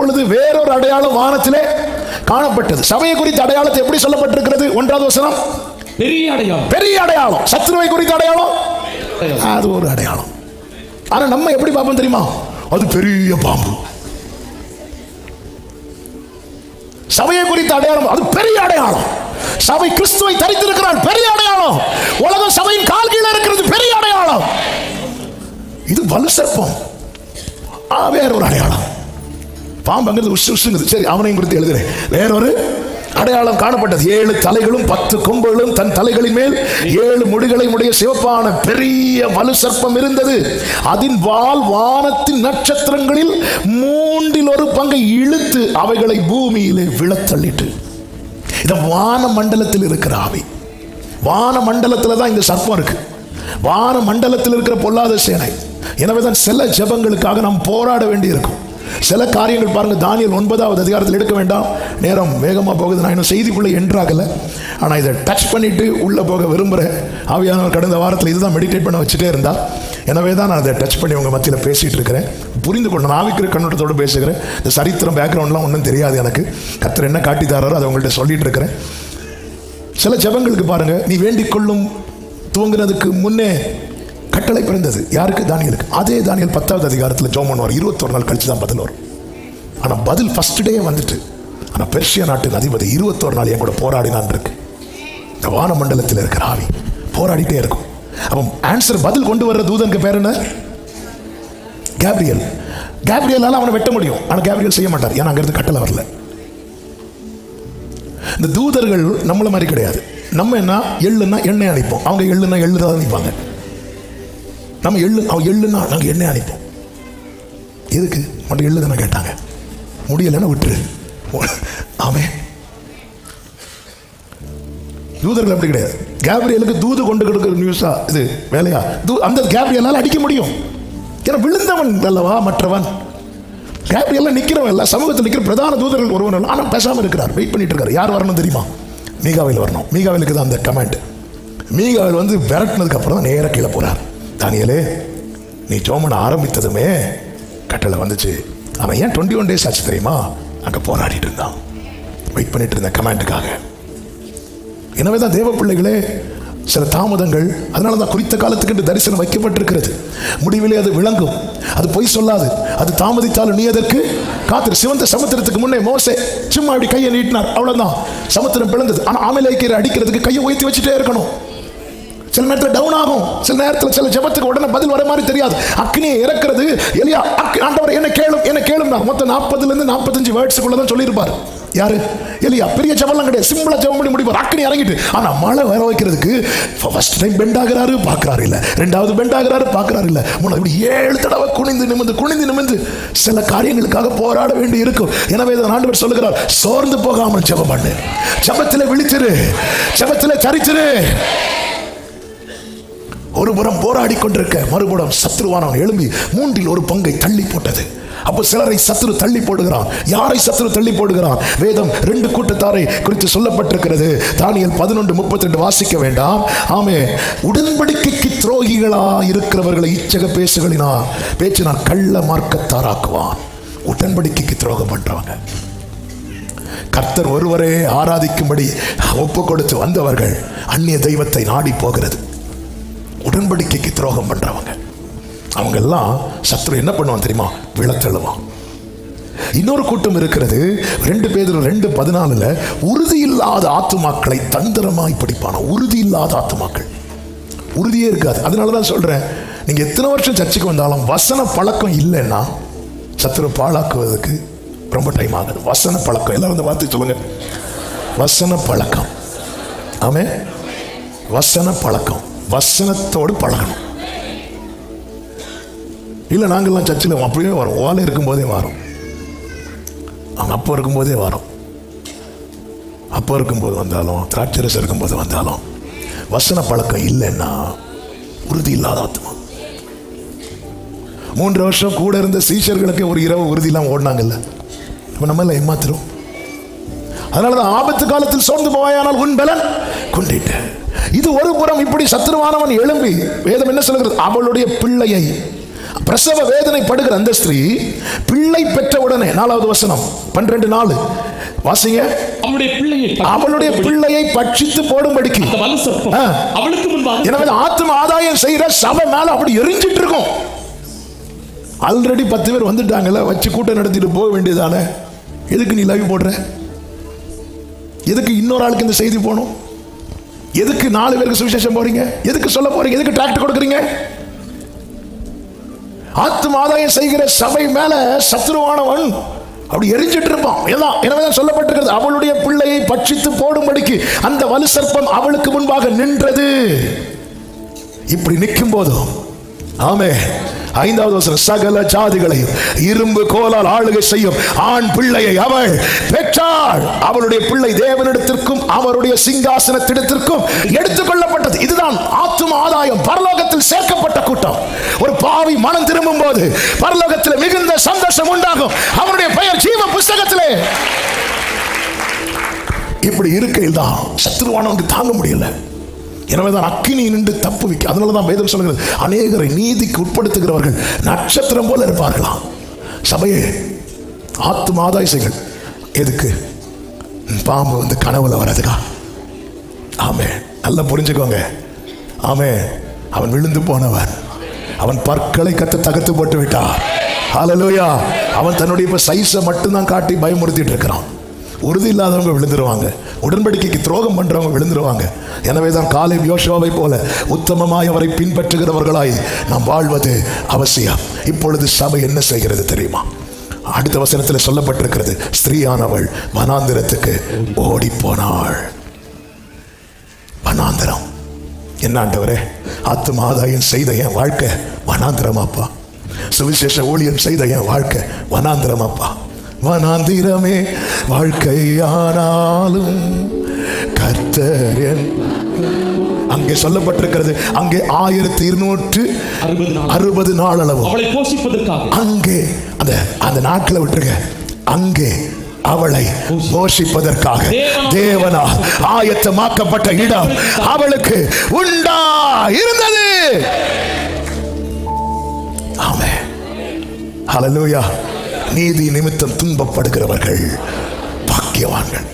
அப்பொழுது வேறொரு அடையாளம் வானத்திலே காணப்பட்டது. சபையை குறித்த அடையாளத்தை எப்படி சொல்லப்பட்டிருக்கிறது? ஒன்றாவது வசனம். பெரிய அடையாளம். பெரிய அடையாளம். சத்துருவை குறித்த அடையாளம்? அது ஒரு அடையாளம். ஆனா நம்ம எப்படி பார்ப்போம் தெரியுமா? அது பெரிய பாம்பு. சபையை குறித்த அடையாளம். அது பெரிய அடையாளம். சபை கிறிஸ்துவை தரித்திருக்கிறான். பெரிய அடையாளம். உலகம் சபையின் கால் கீழே இருக்கிறது. பெரிய அடையாளம். இது வலு சர்ப்பம் ஆ, வேற ஒரு அடையாளம். பாம்புங்கிறது உஷ் உஷுங்குது சரி அவனையும் குறித்து எழுதுறேன். வேறொரு அடையாளம் காணப்பட்டது. ஏழு தலைகளும் பத்து கொம்புகளும் தன் தலைகளின் மேல் ஏழு முடிகளை உடைய சிவப்பான பெரிய வலு சர்ப்பம் இருந்தது. அதன் வால் வானத்தின் நட்சத்திரங்களில் மூன்றில் ஒரு பங்கை இழுத்து அவைகளை பூமியிலே விழத்தள்ளிட்டு. இந்த வான மண்டலத்தில் இருக்கிற ஆவி. வான மண்டலத்தில் தான் இந்த சர்ப்பம் இருக்கு. வான மண்டலத்தில் இருக்கிற பொல்லாத சேனை. எனவே தான் சில ஜெபங்களுக்காக நாம் போராட வேண்டியிருக்கும். சில காரியங்கள் பாருங்க தானியல் ஒன்பதாவது அதிகாரத்தில் எடுக்க வேண்டாம். நேரம் வேகமாக போகுது நான் இன்னும் செய்திக்குள்ளே என்றாகலை. ஆனால் இதை டச் பண்ணிட்டு உள்ளே போக விரும்புகிறேன் ஆவியானவர் கடந்த வாரத்தில் இதுதான் மெடிடேட் பண்ண வச்சுட்டே இருந்தா. எனவே தான் நான் அதை டச் பண்ணி உங்கள் மத்தியில் பேசிகிட்டு இருக்கிறேன். புரிந்து கொண்டு நான் ஆவிக்கிற கண்ணோட்டத்தோடு பேசுகிறேன். இந்த சரித்திரம் பேக்ரவுண்ட்லாம் ஒன்றும் தெரியாது எனக்கு. கத்தர் என்ன காட்டி தராரோ அதை உங்கள்கிட்ட சொல்லிட்டு இருக்கிறேன். சில ஜெபங்களுக்கு பாருங்கள் நீ வேண்டிக் கொள்ளும் துவங்குறதுக்கு முன்னே கட்டளை பிறந்தது யாருக்கு? தானியலுக்கு. அதே தானியல் பத்தாவது அதிகாரத்தில் ஜோம் பண்ணுவார் இருபத்தொரு நாள் கழிச்சு தான் பதில் வரும். ஆனால் பதில் ஃபர்ஸ்ட் டே வந்துட்டு. ஆனால் பெர்ஷிய நாட்டின் அதிபதி இருபத்தோரு நாள் என் கூட போராடினான் இருக்கு. இந்த வானமண்டலத்தில் இருக்கிற ஆவி போராடிட்டே இருக்கும். அப்போ ஆன்சர் பதில் கொண்டு வர்ற தூதனுக்கு பேர் என்ன? கேப்ரியல். கேப்ரியலால் அவனை வெட்ட முடியும். ஆனால் கேப்ரியல் செய்ய மாட்டார். ஏன்னா அங்கிருந்து கட்டளை வரல. இந்த தூதர்கள் நம்மள மாதிரி கிடையாது. நம்ம என்ன? எள்ளுன்னா எண்ணெய் அணைப்போம். அவங்க எள்ளுன்னா எள்ளு தான் அனுப்பாங்க நம்ம எள்ளு அவன் எள்ளுன்னா நாங்கள் எண்ணெய் அரைப்போம். எதுக்கு? மட்டும் எள்ளு தானே கேட்டாங்க. முடியலைன்னா விட்டுரு. ஆமே தூதர்கள் அப்படி கிடையாது. கேப்ரியலுக்கு தூது கொண்டு கொடுக்குற நியூஸா இது வேலையா? தூ அந்த கேப்ரியலால் அடிக்க முடியும். ஏன்னா விழுந்தவன் அல்லவா மற்றவன்? கேப்ரியல்லாம் நிற்கிறவன் இல்லை சமூகத்தில் நிற்கிற பிரதான தூதர்கள் ஒருவன் ஆனால் பேசாமல் இருக்கிறார். வெயிட் பண்ணிட்டு இருக்காரு. யார் வரணும் தெரியுமா? மீகாவில் வரணும். மீகாவிலுக்கு தான் அந்த கமெண்ட் மீகாவில் வந்து விரட்டினதுக்கு அப்புறம் தான் நேராக கீழே போகிறார் தானியலே நீ ஜோமனை ஆரம்பித்ததுமே கட்டளை வந்துச்சு. அவன் ஏன் டுவெண்ட்டி ஒன் டேஸ் ஆச்சு தெரியுமா? அங்கே போராடிட்டு இருந்தான். வெயிட் பண்ணிட்டு இருந்த கமாண்டுக்காக எனவே தான் தேவ பிள்ளைகளே சில தாமதங்கள் அதனால தான் குறித்த காலத்துக்கு தரிசனம் வைக்கப்பட்டிருக்கிறது. முடிவிலே அது விளங்கும். அது பொய் சொல்லாது. அது தாமதித்தாலும் நீ அதற்கு காத்திரு. சிவந்த சமுத்திரத்துக்கு முன்னே மோசே சும்மா அப்படி கையை நீட்டினார். அவ்வளோதான் சமுத்திரம் பிளந்தது. ஆனால் ஆமையில அடிக்கிறதுக்கு கையை உயர்த்தி வச்சுட்டே இருக்கணும். சில நேரத்தில் டவுன் ஆகும். சில நேரத்தில் சில ஜெபத்துக்கு உடனே பதில் வர மாதிரி தெரியாது. அக்னியை இறக்குறது. எலியா ஆண்டவர் என்ன கேளும் என்ன கேளும் மொத்தம் நாற்பதுலேருந்து நாற்பத்தஞ்சு வேர்ட்ஸுக்குள்ள தான் சொல்லியிருப்பார். யாரு? எலியா. பெரிய ஜபம்லாம் கிடையாது. சிம்பிளா ஜெபம் பண்ணி முடிப்பார். அக்னி இறங்கிட்டு ஆனால் மழை வர வைக்கிறதுக்கு ஃபர்ஸ்ட் டைம் பெண்ட் ஆகிறாரு பார்க்கறாரு இல்லை. ரெண்டாவது பெண்ட் ஆகுறாரு பார்க்குறாரு இல்லை. மூணாவது இப்படி ஏழு தடவை குனிந்து நிமிந்து குனிந்து நிமிந்து சில காரியங்களுக்காக போராட வேண்டி இருக்கும். எனவே இதை ஆண்டவர் சொல்லுகிறார் சோர்ந்து போகாமல் ஜபம் பண்ணு. ஜபத்தில் விழிச்சிரு. ஜபத்தில் தரிச்சிரு. ஒரு புறம் போராடி கொண்டிருக்க மறுபுறம் சத்ருவானவன் எழும்பி மூன்றில் ஒரு பங்கை தள்ளி போட்டது. அப்போ சிலரை சத்ரு தள்ளி போடுகிறான். யாரை சத்ரு தள்ளி போடுகிறான்? வேதம் ரெண்டு கூட்டத்தாரை குறித்து சொல்லப்பட்டிருக்கிறது. தானியல் பதினொன்று முப்பத்தி ரெண்டு வாசிக்க வேண்டாம். ஆமே உடன்படிக்கைக்கு துரோகிகளா இருக்கிறவர்களை இச்சக பேசுகளினா நான் கள்ள மார்க்கத்தாராக்குவான். உடன்படிக்கைக்கு துரோகம் பண்றவங்க. கர்த்தர் ஒருவரே ஆராதிக்கும்படி ஒப்பு கொடுத்து வந்தவர்கள் அந்நிய தெய்வத்தை நாடி போகிறது. உடன்படிக்கைக்கு துரோகம் பண்ணுறவங்க அவங்க எல்லாம் சத்ரு என்ன பண்ணுவான் தெரியுமா? விழத்தழுவான் இன்னொரு கூட்டம் இருக்கிறது. ரெண்டு பேர் ரெண்டு பதினாலுல உறுதி இல்லாத ஆத்துமாக்களை தந்திரமாய் பிடிப்பான. உறுதி இல்லாத ஆத்துமாக்கள். உறுதியே இருக்காது. அதனால தான் சொல்றேன். நீங்க எத்தனை வருஷம் சர்ச்சுக்கு வந்தாலும் வசன பழக்கம் இல்லைன்னா சத்துரு பாழாக்குவதற்கு ரொம்ப டைம் ஆகுது. வசன பழக்கம். எல்லாம் வந்து வார்த்தை சொல்லுங்க. வசன பழக்கம். ஆமே வசன பழக்கம். வசனத்தோடு பழகணும். இல்லை நாங்கள்லாம் சர்ச்சில் அப்படியே வரோம். ஓலை இருக்கும்போதே வரோம். அவங்க அப்போ இருக்கும்போதே வரோம். அப்போ இருக்கும்போது வந்தாலும் திராட்சரசு இருக்கும்போது வந்தாலும் வசன பழக்கம் இல்லைன்னா உறுதி இல்லாத ஆத்மா. மூன்று வருஷம் கூட இருந்த சீஷர்களுக்கு ஒரு இரவு உறுதி இல்லாமல் ஓடினாங்கல்ல. இப்போ நம்ம எல்லாம் ஏமாத்துறோம். அதனால தான் ஆபத்து காலத்தில் சோர்ந்து போவாயானால் உன் பலன் கொண்டிட்டு. இது ஒரு புறம் இப்படி சத்துருவானவன் எழும்பி வேதம் என்ன சொல்கிறது அவளுடைய பிள்ளையை. பிரசவ வேதனை படுகிற அந்த ஸ்திரீ பிள்ளை பெற்ற உடனே நாலாவது வசனம் பன்னிரண்டு நாலு வாசிங்க. அவளுடைய பிள்ளையை பற்றி அவளுடைய பிள்ளையை பட்சித்து போடும்படிக்கு. எனவே ஆத்ம ஆதாயம் செய்யற சபை மேல அப்படி எரிஞ்சிட்டு இருக்கும் ஆல்ரெடி பத்து பேர் வந்துட்டாங்கல்ல வச்சு கூட்டம் நடத்திட்டு போக வேண்டியதானே? எதுக்கு நீ லைவ் போடுற? எதுக்கு இன்னொரு ஆளுக்கு இந்த செய்தி போகணும்? எதுக்கு நாலு பேருக்கு சுவிசேஷம் போறீங்க? எதுக்கு சொல்ல போறீங்க? எதுக்கு டிராக்டர் கொடுக்குறீங்க? ஆத்ம ஆதாயம் செய்கிற சபை மேல சத்ருவானவன் அப்படி எரிஞ்சிட்டு இருப்பான். எல்லாம் எனவேதான் சொல்லப்பட்டிருக்கிறது. அவளுடைய பிள்ளையை பட்சித்து போடும்படிக்கு அந்த வலு சர்ப்பம் அவளுக்கு முன்பாக நின்றது. இப்படி நிற்கும் போதும் ஆமே ஐந்தாவது வசனம் சகல ஜாதிகளையும் இரும்பு கோலால் ஆளுகை செய்யும் ஆண் பிள்ளையை அவள் பெற்றாள். அவளுடைய பிள்ளை தேவனிடத்திற்கும் அவருடைய சிங்காசனத்திடத்திற்கும் எடுத்துக்கொள்ளப்பட்டது. இதுதான் ஆத்தும ஆதாயம். பரலோகத்தில் சேர்க்கப்பட்ட கூட்டம். ஒரு பாவி மனம் திரும்பும் போது பரலோகத்தில் மிகுந்த சந்தோஷம் உண்டாகும். அவருடைய பெயர் ஜீவ புஸ்தகத்திலே. இப்படி இருக்கையில் தான் சத்துருவானவனுக்கு தாங்க முடியல. எனவே தான் அக்கினி நின்று தப்பு வைக்க அதனால தான் வேதம் சொல்கிறது அநேகரை நீதிக்கு உட்படுத்துகிறவர்கள் நட்சத்திரம் போல இருப்பார்களாம் சபையே ஆத்து ஆதாயசைகள். எதுக்கு? பாம்பு வந்து கனவுல வர்றதுக்கா? ஆமே நல்லா புரிஞ்சுக்கோங்க. ஆமே அவன் விழுந்து போனவன். அவன் பற்களை கத்து தகர்த்து போட்டு விட்டான். ஹலலோயா அவன் தன்னுடைய இப்போ சைஸை மட்டும்தான் காட்டி பயமுறுத்திட்டு இருக்கிறான். உறுதி இல்லாதவங்க விழுந்துருவாங்க. உடன்படிக்கைக்கு துரோகம் பண்றவங்க விழுந்துருவாங்க. எனவே தான் காலை யோசோவை போல உத்தமமாய் அவரை பின்பற்றுகிறவர்களாய் நாம் வாழ்வது அவசியம். இப்பொழுது சபை என்ன செய்கிறது தெரியுமா? அடுத்த வசனத்தில் சொல்லப்பட்டிருக்கிறது ஸ்திரீயானவள் வனாந்திரத்துக்கு ஓடி போனாள் வனாந்திரம். என்ன ஆண்டவரே? செய்த என் வாழ்க்கை வனாந்திரமாப்பா. சுவிசேஷ ஊழியம் செய்த என் வாழ்க்கை வனாந்திரமாப்பா. வனாந்திரமே வாழ்க்கையானாலும் கர்த்தர் அங்கே சொல்லப்பட்டிருக்கிறது அங்கே ஆயிரத்தி இருநூற்று அறுபது நாள். அளவு. அவளை போஷிப்பதற்காக. அங்கே அந்த அந்த நாட்களை விட்டுருங்க. அங்கே அவளை போஷிப்பதற்காக. தேவனா ஆயத்தமாக்கப்பட்ட இடம் அவளுக்கு உண்டா இருந்தது ஆமே ஹalleluya. நீதி நிமித்தம் துன்பப்படுகிறவர்கள் பாக்கியவான்கள்.